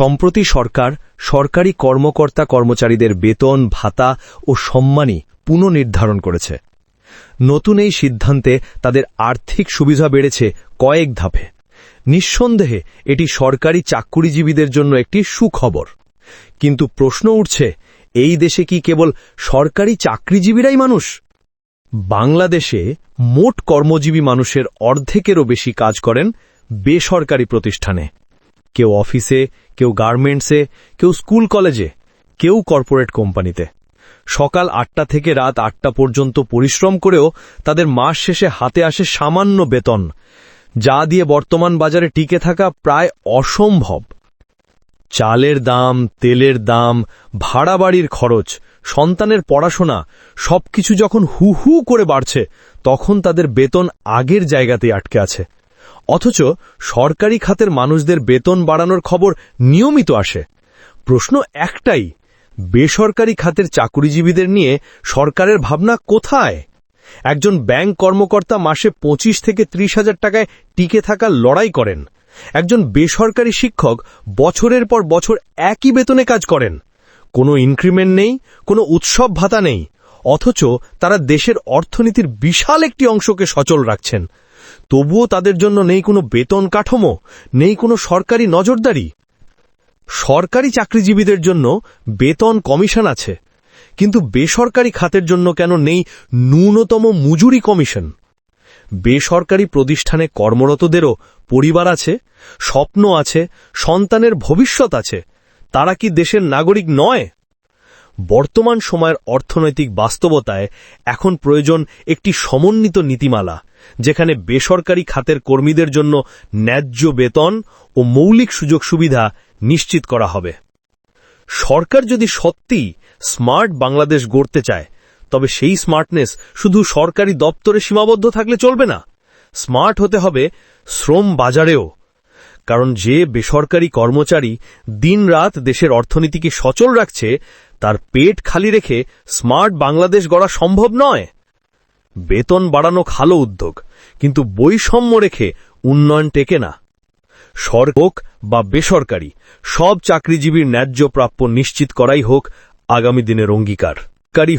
সম্প্রতি সরকার সরকারি কর্মকর্তা কর্মচারীদের বেতন, ভাতা ও সম্মানী পুনর্নির্ধারণ করেছে। নতুন এই সিদ্ধান্তে তাদের আর্থিক সুবিধা বেড়েছে কয়েক ধাপে। নিঃসন্দেহে এটি সরকারি চাকুরিজীবীদের জন্য একটি সুখবর। কিন্তু প্রশ্ন উঠছে, এই দেশে কি কেবল সরকারি চাকরিজীবীরাই মানুষ? বাংলাদেশে মোট কর্মজীবী মানুষের অর্ধেকেরও বেশি কাজ করেন বেসরকারি প্রতিষ্ঠানে। কেউ অফিসে, কেউ গার্মেন্টসে, কেউ স্কুল কলেজে, কেউ কর্পোরেট কোম্পানিতে। সকাল আটটা থেকে রাত আটটা পর্যন্ত পরিশ্রম করেও তাদের মাস শেষে হাতে আসে সামান্য বেতন, যা দিয়ে বর্তমান বাজারে টিকে থাকা প্রায় অসম্ভব। চালের দাম, তেলের দাম, ভাড়া বাড়ির খরচ, সন্তানের পড়াশোনা, সবকিছু যখন হু হু করে বাড়ছে, তখন তাদের বেতন আগের জায়গাতেই আটকে আছে। অথচ সরকারি খাতের মানুষদের বেতন বাড়ানোর খবর নিয়মিত আসে। প্রশ্ন একটাই, বেসরকারি খাতের চাকুরিজীবীদের নিয়ে সরকারের ভাবনা কোথায়? একজন ব্যাংক কর্মকর্তা মাসে পঁচিশ থেকে ত্রিশ হাজার টাকায় টিকে থাকার লড়াই করেন। একজন বেসরকারি শিক্ষক বছরের পর বছর একই বেতনে কাজ করেন। কোনো ইনক্রিমেন্ট নেই, কোনো উৎসব ভাতা নেই, অথচ তারা দেশের অর্থনীতির বিশাল একটি অংশকে সচল রাখছেন। তবুও তাদের জন্য নেই কোনো বেতন কাঠামো, নেই কোনো সরকারি নজরদারি। সরকারি চাকরিজীবীদের জন্য বেতন কমিশন আছে, কিন্তু বেসরকারি খাতের জন্য কেন নেই ন্যূনতম মজুরি কমিশন? বেসরকারি প্রতিষ্ঠানে কর্মরতদেরও পরিবার আছে, স্বপ্ন আছে, সন্তানের ভবিষ্যৎ আছে, তারা কি দেশের নাগরিক নয়? বর্তমান সময়ের অর্থনৈতিক বাস্তবতায় এখন প্রয়োজন একটি সমন্বিত নীতিমালা যেখানে বেসরকারি খাতের কর্মীদের জন্য ন্যায্য বেতন ও মৌলিক সুযোগ সুবিধা নিশ্চিত করা হবে। সরকার যদি সত্যিই স্মার্ট বাংলাদেশ গড়তে চায়, তবে সেই স্মার্টনেস শুধু সরকারি দপ্তরে সীমাবদ্ধ থাকলে চলবে না, স্মার্ট হতে হবে শ্রম বাজারেও। কারণ যে বেসরকারি কর্মচারী দিনরাত দেশের অর্থনীতিকে সচল রাখছে, তার পেট খালি রেখে স্মার্ট বাংলাদেশ গড়া সম্ভব নয়। বেতন বাড়ানো খালো উদ্যোগ, কিন্তু বৈষম্য রেখে উন্নয়ন টেকে না। সরকার বা বেসরকারি, সব চাকরিজীবীর ন্যায্য প্রাপ্য নিশ্চিত করাই হোক আগামী দিনের অঙ্গীকার। কারী